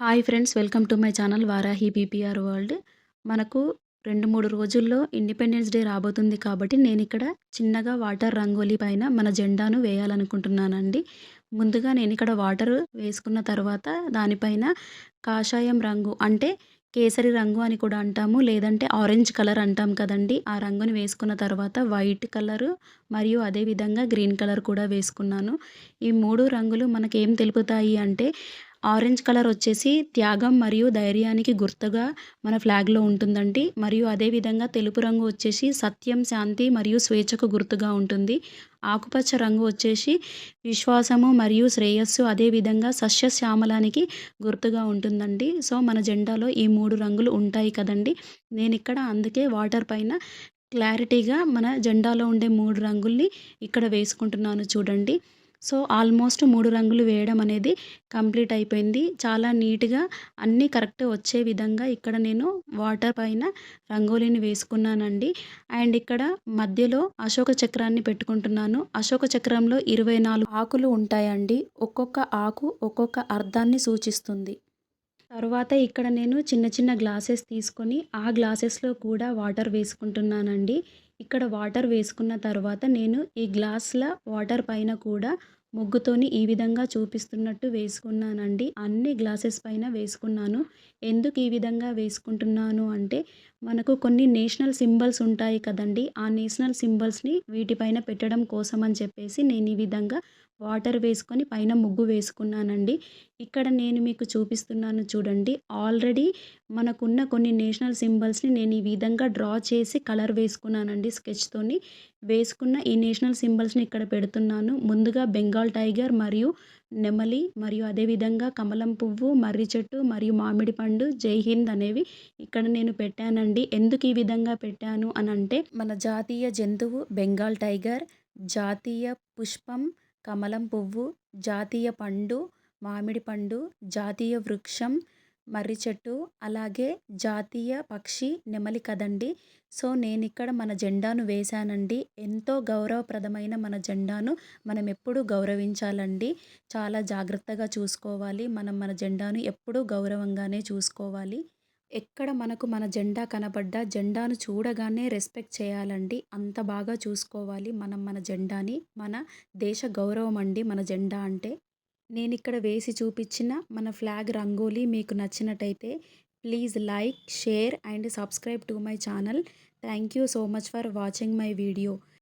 Hi friends welcome to my channel Varahi BPR world. మనకు రెండు మూడు రోజుల్లో ఇండిపెండెన్స్ డే రాబోతుంది కాబట్టి నేను ఇక్కడ చిన్నగా వాటర్ రంగోలీ పైన మన జెండాను వేయాలనుకుంటున్నానండి. ముందుగా నేను ఇక్కడ వాటర్ వేసుకున్న తర్వాత దానిపైన కాషాయం రంగు అంటే కేసరి రంగు అని కూడా అంటాము లేదంటే ఆరెంజ్ కలర్ అంటాం కదండి. ఆ రంగుని వేసుకున్న తర్వాత వైట్ కలరు మరియు అదేవిధంగా గ్రీన్ కలర్ కూడా వేసుకున్నాను. ఈ మూడు రంగులు మనకేం తెలుపుతాయి అంటే ఆరెంజ్ కలర్ వచ్చేసి త్యాగం మరియు ధైర్యానికి గుర్తుగా మన ఫ్లాగ్లో ఉంటుందండి. మరియు అదేవిధంగా తెలుపు రంగు వచ్చేసి సత్యం శాంతి మరియు స్వేచ్ఛకు గుర్తుగా ఉంటుంది. ఆకుపచ్చ రంగు వచ్చేసి విశ్వాసము మరియు శ్రేయస్సు అదేవిధంగా సస్యశ్యామలానికి గుర్తుగా ఉంటుందండి. సో మన జెండాలో ఈ మూడు రంగులు ఉంటాయి కదండి. నేను ఇక్కడ అందుకే వాటర్ పైన క్లారిటీగా మన జెండాలో ఉండే మూడు రంగుల్ని ఇక్కడ వేసుకుంటున్నాను చూడండి. సో ఆల్మోస్ట్ మూడు రంగులు వేయడం అనేది కంప్లీట్ అయిపోయింది. చాలా నీట్గా అన్నీ కరెక్ట్ వచ్చే విధంగా ఇక్కడ నేను వాటర్ పైన రంగోలీని వేసుకున్నానండి. అండ్ ఇక్కడ మధ్యలో అశోక చక్రాన్ని పెట్టుకుంటున్నాను. అశోక చక్రంలో ఇరవై నాలుగు ఆకులు ఉంటాయండి. ఒక్కొక్క ఆకు ఒక్కొక్క అర్థాన్ని సూచిస్తుంది. తర్వాత ఇక్కడ నేను చిన్న చిన్న గ్లాసెస్ తీసుకొని ఆ గ్లాసెస్లో కూడా వాటర్ వేసుకుంటున్నానండి. ఇక్కడ వాటర్ వేసుకున్న తర్వాత నేను ఈ గ్లాస్ల వాటర్ పైన కూడా ముగ్గుతోని ఈ విధంగా చూపిస్తున్నట్టు వేసుకున్నానండి. అన్ని గ్లాసెస్ పైన వేసుకున్నాను. ఎందుకు ఈ విధంగా వేసుకుంటున్నాను అంటే మనకు కొన్ని నేషనల్ సింబల్స్ ఉంటాయి కదండి. ఆ నేషనల్ సింబల్స్ని వీటిపైన పెట్టడం కోసం అని చెప్పేసి నేను ఈ విధంగా వాటర్ వేసుకొని పైన ముగ్గు వేసుకున్నానండి. ఇక్కడ నేను మీకు చూపిస్తున్నాను చూడండి. ఆల్రెడీ మనకున్న కొన్ని నేషనల్ సింబల్స్ని నేను ఈ విధంగా డ్రా చేసి కలర్ వేసుకున్నానండి స్కెచ్తోని వేసుకున్న ఈ నేషనల్ సింబల్స్ని ఇక్కడ పెడుతున్నాను. ముందుగా బెంగాల్ టైగర్ మరియు నెమలి మరియు అదేవిధంగా కమలం పువ్వు మర్రి చెట్టు మరియు మామిడి పండు జై హింద్ అనేవి ఇక్కడ నేను పెట్టానండి. ఎందుకు ఈ విధంగా పెట్టాను అని అంటే మన జాతీయ జంతువు బెంగాల్ టైగర్ జాతీయ పుష్పం కమలం పువ్వు జాతీయ పండు మామిడి పండు జాతీయ వృక్షం మర్రి చెట్టు అలాగే జాతీయ పక్షి నెమలి కదండి. సో నేను ఇక్కడ మన జెండాను వేశానండి. ఎంతో గౌరవప్రదమైన మన జెండాను మనం ఎప్పుడూ గౌరవించాలండి. చాలా జాగ్రత్తగా చూసుకోవాలి. మనం మన జెండాను ఎప్పుడూ గౌరవంగానే చూసుకోవాలి. ఎక్కడ మనకు మన జెండా కనబడ్డా జెండాను చూడగానే రెస్పెక్ట్ చేయాలండి. అంత బాగా చూసుకోవాలి మనం మన జెండాని. మన దేశ గౌరవం అండి మన జెండా అంటే. నేను ఇక్కడ వేసి చూపించిన మన ఫ్లాగ్ రంగోలీ మీకు నచ్చినట్టయితే please like share and subscribe to my channel. Thank you so much for watching my video.